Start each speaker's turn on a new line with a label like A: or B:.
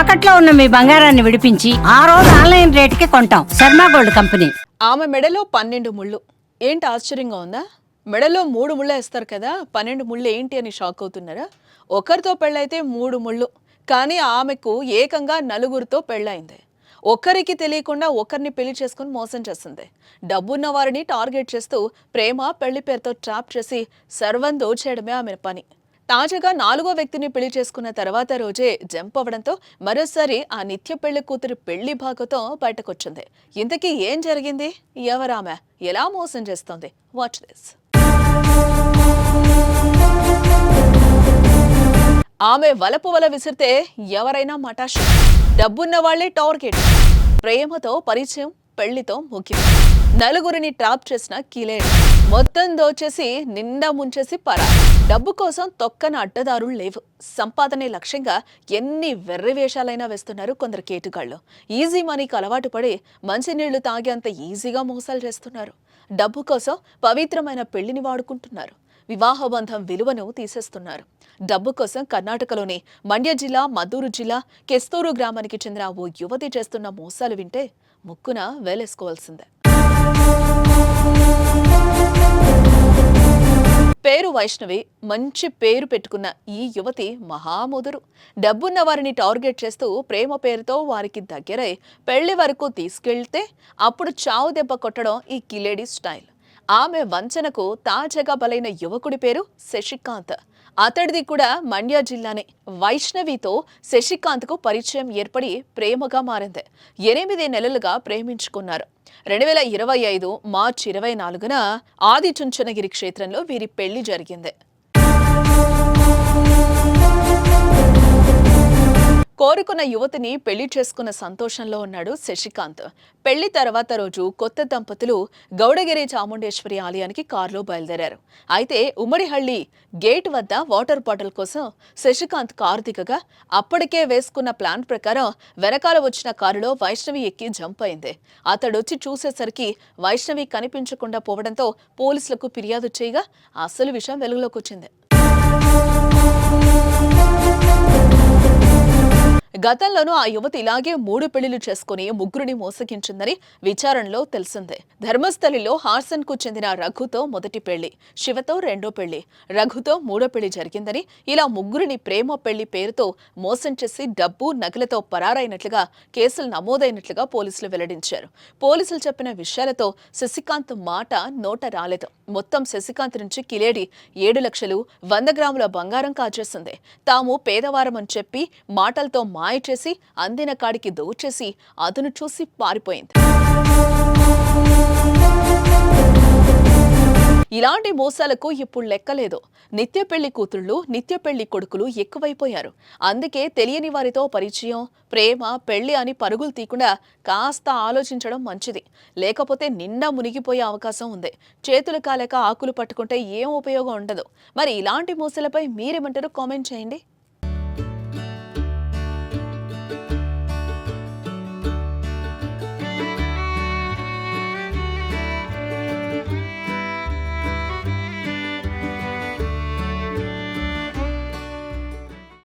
A: తాకట్లో ఉన్న మీ బంగారాన్ని విడిపించి ఆ రోజు ఆన్లైన్ రేటుకి కొంటాం. Sharma gold company.
B: ఆమె మెడలో పన్నెండు ముళ్ళు. ఏంటి ఆశ్చర్యంగా ఉందా? మెడలో మూడు ముళ్ళు వేస్తారు కదా పన్నెండు ముళ్ళు ఏంటి అని షాక్ అవుతున్నారా? ఒకరితో పెళ్ళైతే మూడు ముళ్ళు. కానీ ఆమెకు ఏకంగా నలుగురితో పెళ్ళైంది. ఒకరికి తెలియకుండా ఒకరిని పెళ్ళి చేసుకుని మోసం చేస్తుంది. డబ్బున్న వారిని టార్గెట్ చేస్తూ ప్రేమ పెళ్ళి పేరుతో ట్రాప్ చేసి సర్వం దోచేయడమే ఆమె పని. తాజాగా నాలుగో వ్యక్తిని పెళ్ళి చేసుకున్న తర్వాత రోజే జంప్ అవ్వడంతో మరోసారి ఆ నిత్య పెళ్ళి కూతురు పెళ్ళి భాగతో బయటకొచ్చింది. ఇంతకీ ఏం జరిగింది? ఎవరామె? ఎలా మోసం చేస్తోంది? వాచ్ దిస్ ఆమె వలపు వల విసిరితే ఎవరైనా మటాష. డబ్బున్న వాళ్ళే టార్గెట్. ప్రేమతో పరిచయం పెళ్ళితో ముఖ్యం నలుగురిని ట్రాప్ చేసిన కిలేడు. మొత్తం దోచేసి నిండా ముంచేసి పరా. డబ్బు కోసం తొక్కన అడ్డదారులు లేవు. సంపాదనే లక్ష్యంగా ఎన్ని వెర్రి వేషాలైనా వేస్తున్నారు కొందరు కేటుగాళ్ళు. ఈజీ మనీకి అలవాటు పడి మంచినీళ్ళు తాగేంత ఈజీగా మోసాలు చేస్తున్నారు. డబ్బు కోసం పవిత్రమైన పెళ్ళిని వాడుకుంటున్నారు. వివాహ బంధం విలువను తీసేస్తున్నారు. డబ్బు కోసం కర్ణాటకలోని మండ్య జిల్లా మద్దూరు జిల్లా కెస్తూరు గ్రామానికి చెందిన ఓ యువతి చేస్తున్న మోసాలు వింటే ముక్కున వేలేసుకోవాల్సిందే. పేరు వైష్ణవి మంచి పేరు పెట్టుకున్న ఈ యువతి మహాముదురు. డబ్బున్న వారిని టార్గెట్ చేస్తూ ప్రేమ పేరుతో వారికి దగ్గరై పెళ్ళి వరకు తీసుకెళ్తే అప్పుడు చావు దెబ్బ కొట్టడం ఈ కిలేడి స్టైల్. ఆమె వంచనకు తాజాగా బలైన యువకుడి పేరు శశికాంత్. అతడిది కూడా మండ్య జిల్లానే. వైష్ణవితో శశికాంత్కు పరిచయం ఏర్పడి ప్రేమగా మారింది. ఎనిమిది నెలలుగా ప్రేమించుకున్నారు. రెండు వేల ఇరవై ఐదు మార్చి ఇరవై నాలుగున ఆది చుంచనగిరి క్షేత్రంలో వీరి పెళ్ళి జరిగింది. కోరుకున్న యువతిని పెళ్ళి చేసుకున్న సంతోషంలో ఉన్నాడు శశికాంత్. పెళ్ళి తర్వాత రోజు కొత్త దంపతులు గౌడగిరి చాముండేశ్వరి ఆలయానికి కారులో బయలుదేరారు. అయితే ఉమ్మడిహళ్ళి గేట్ వద్ద వాటర్ బాటిల్ కోసం శశికాంత్ కారు దిగగా అప్పటికే వేసుకున్న ప్లాన్ ప్రకారం వెనకాల వచ్చిన కారులో వైష్ణవి ఎక్కి జంప్ అయింది. అతడొచ్చి చూసేసరికి వైష్ణవి కనిపించకుండా పోవడంతో పోలీసులకు ఫిర్యాదు చేయగా అసలు విషయం వెలుగులోకి వచ్చింది. గతంలోనూ ఆ యువతి ఇలాగే మూడు పెళ్ళిలు చేసుకుని ముగ్గురిని మోసగించిందని విచారణలో తెలిసిందే. ధర్మస్థలిలో హార్సన్కు చెందిన రఘుతో మొదటి పెళ్ళి శివతో రెండో పెళ్ళి. రఘుతో మూడో పెళ్ళి జరిగిందని ఇలా ముగ్గురిని ప్రేమ పెళ్ళి పేరుతో మోసం చేసి డబ్బు నగలతో పరారైనట్లుగా కేసులు నమోదైనట్లుగా పోలీసులు వెల్లడించారు. పోలీసులు చెప్పిన విషయాలతో శశికాంత్ మాట నోట రాలేదు. మొత్తం శశికాంత్ నుంచి కిలేడి ఏడు లక్షలు వంద గ్రాముల బంగారం కాజేసింది. తాము పేదవారమని చెప్పి మాటలతో మా మాయ చేసి అందిన కాడికి దోచేసి అతను చూసి పారిపోయింది. ఇలాంటి మోసాలకు ఇప్పుడు లెక్కలేదు. నిత్య పెళ్ళి కూతుళ్ళు నిత్య పెళ్ళి కొడుకులు ఎక్కువైపోయారు. అందుకే తెలియని వారితో పరిచయం ప్రేమ పెళ్ళి అని పరుగులు తీయకుండా కాస్త ఆలోచించడం మంచిది. లేకపోతే నిండా మునిగిపోయే అవకాశం ఉంది. చేతులు కాలేక ఆకులు పట్టుకుంటే ఏం ఉపయోగం ఉండదు. మరి ఇలాంటి మోసాలపై మీరేమంటారు? కామెంట్ చేయండి.